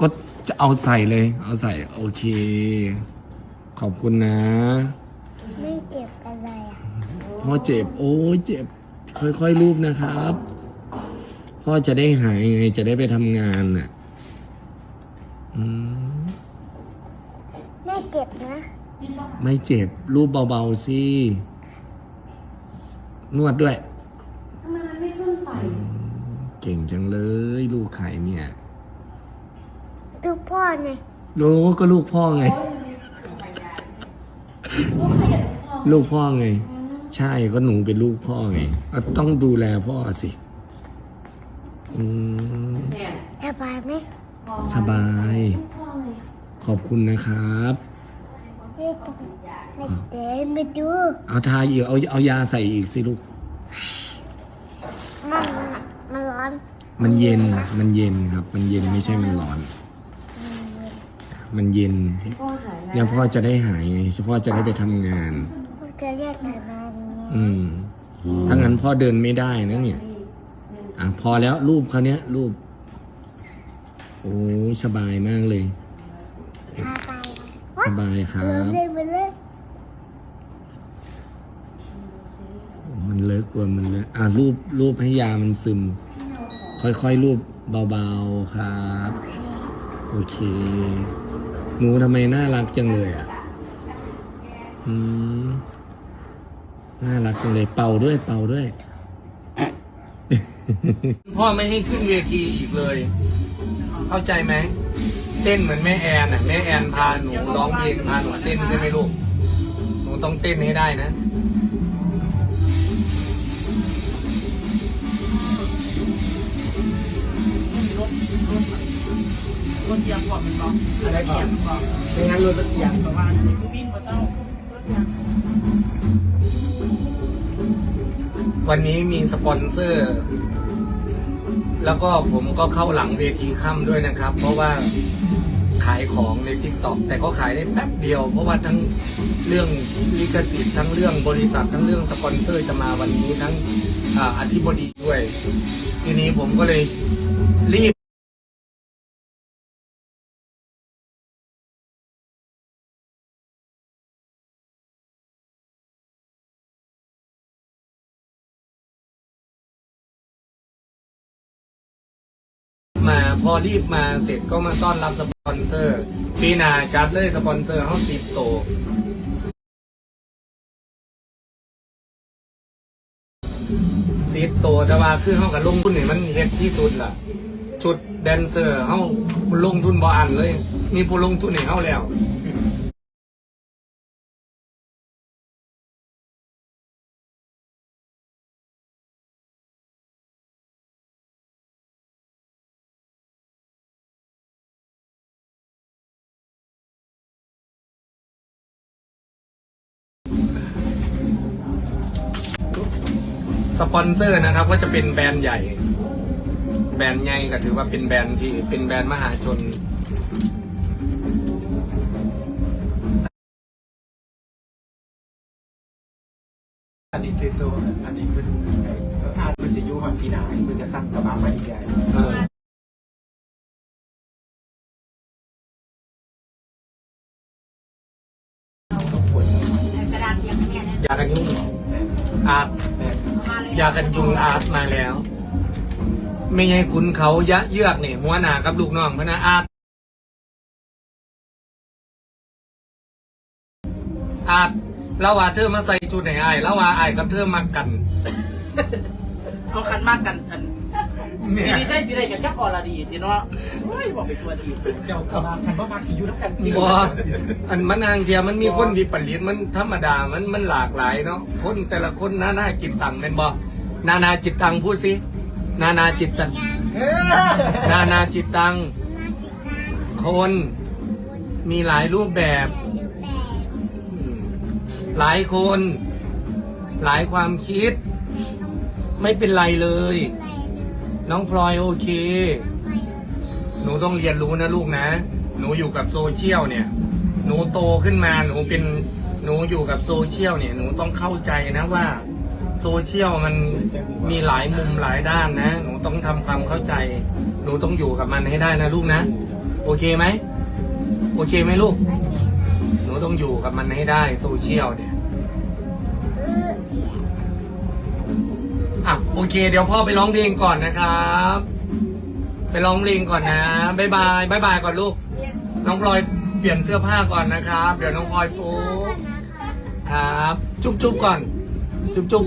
ก็จะเอาใส่เลย เอาใส่ โอเค ขอบคุณนะ ไม่เจ็บอะไรอะพ่อเจ็บ โอ้ยเจ็บ ค่อยๆรูปนะครับ พ่อจะได้หายไง จะได้ไปทำงานน่ะอืมไม่เจ็บนะ ไม่เจ็บ รูปเบาๆสิ นวดด้วย ทำไมมันไม่ขึ้นไฟ เก่งจังเลย ลูกไข่เนี่ยดูพ่อไงรู้ก็ลูกพ่อไง ลูกพ่อไง ใช่ก็หนูเป็นลูกพ่อไงก็ต้องดูแลพ่อสิอืมเนี่ยสบายไหมสบายพ่อเลยขอบคุณนะครับไม่ต้องไม่เดินไม่ดู เอาทาอีกเอาเอายาใส่อีกสิลูก มันมันร้อน มันเย็น มันเย็นครับ มันเย็นไม่ใช่มันร้อน มันเย็นพ่อหายแล้วเนี่ยพ่อจะได้หายไงเฉพาะจะได้ไปทำงาน มันจะเรียกแต่นานไงอืมถ้างั้นพ่อเดินไม่ได้นะเนี่ย อะพอแล้วรูปเขาเนี้ยรูป โอ้ยสบายมากเลยสบายสบายครัเดินบเล่นไปเลยมันเลิกว่ามันเลิกอะรูปรูปให้ยามันซึม ค่อยๆรูปเบาๆครับ โอเค หนูทำไมน่ารักจังเลยอะ อืม น่ารักจังเลยเป่าด้วยเป่าด้วย พ่อไม่ให้ขึ้นเวทีอีกเลย เข้าใจไหม เต้นเหมือนแม่แอนอะ แม่แอนพาหนูร้องเพลงพาหนูเต้นใช่ไหมลูก หนูต้องเต้นให้ได้นะ รถเยียงก่อนมันบอกอะไรก่อนเยียงก่อนไม่งั้นรถเอียงประมาณนี้ผู้วิ่งมาเศร้ารถเยียงวันนี้มีสปอนเซอร์ แล้วก็ผมก็เข้าหลังเวทีค่ำด้วยนะครับ เพราะว่าขายของในทิกตอกแต่ก็ขายได้แป๊บเดียว เพราะว่าทั้งเรื่องลิขสิทธิ์ทั้งเรื่องบริษัท ทั้งเรื่องสปอนเซอร์จะมาวันนี้ทั้งออธิบดีด้วย ทีนี้ผมก็เลยรีบ มาพอรีบมาเสร็จก็มาต้อนรับสปอนเซอร์ ปีหนาจัดเลยสปอนเซอร์เขาสิบโตสิบโตแต่ว่าคือเขากับลงทุนนี่มันเฮ็ดที่สุดล่ะ ชุดแดนเซอร์เขาลงทุนบ่อันเลย มีผู้ลงทุนให้เขาแล้ว สปอนเซอร์นะครับ ก็จะเป็นแบรนด์ใหญ่ แบรนด์ใหญ่ก็ถือว่าเป็นแบรนด์ที่เป็นแบรนด์มหาชนอันนี้คือตัวอันนี้คืออาจเป็นสิยุของกีฬาอันนี้คือจะสั่งกระบะมาอีกอย่า ยากันยุงอาร์ตยากันยุงอาร์ตมาแล้ว ไม่ใช่คุณเขายะเยือกเนี่ยหัวหน้ากับลูกน้องพนะอาร์ตอาร์ตแล้วว่าเธอมาใส่ชุดไหนไอ้ายแล้วว่าไอ้ายกับเธอมากัน เอาคันมากกันสัน เนี่ยดีใจสิได้กันกับอรดีทีเนาะเฮ้ยบอกเป็นตัวดีเจ้ากระบะคันว่ามาสิยุน้ำกันตีบออันมันทางเทียมันมีคนดีผลิตมันธรรมดามันมันหลากหลายเนาะคนแต่ละคนนานาจิตตังเป็นบอนานาจิตตังพูดสินานาจิตตังเออนานาจิตตังมาติดตามคนมีหลายรูปแบบดูแบบอืมหลายคน หลายความคิด ไม่เป็นไรเลยอะไร น้องพลอยโอเคไปหนูต้องเรียนรู้นะลูกนะ หนูอยู่กับโซเชียลเนี่ย หนูโตขึ้นมา หนูเป็น หนูอยู่กับโซเชียลเนี่ย หนูต้องเข้าใจนะว่าโซเชียลมันมีหลายมุมหลายด้านนะ หนูต้องทำความเข้าใจ หนูต้องอยู่กับมันให้ได้นะลูกนะ โอเคไหม โอเคไหมลูกโอเคหนูต้องอยู่กับมันให้ได้โซเชียลเนี่ยเอะโอเค เดี๋ยวพ่อไปร้องเพลงก่อนนะครับ ไปร้องเพลงก่อนนะบายบายบายบายก่อนลูก น้องพลอยเปลี่ยนเสื้อผ้าก่อนนะครับ เดี๋ยวน้องพลอยปุ๊บครับ จุ๊บจุ๊บก่อน จุ๊บจุ๊บ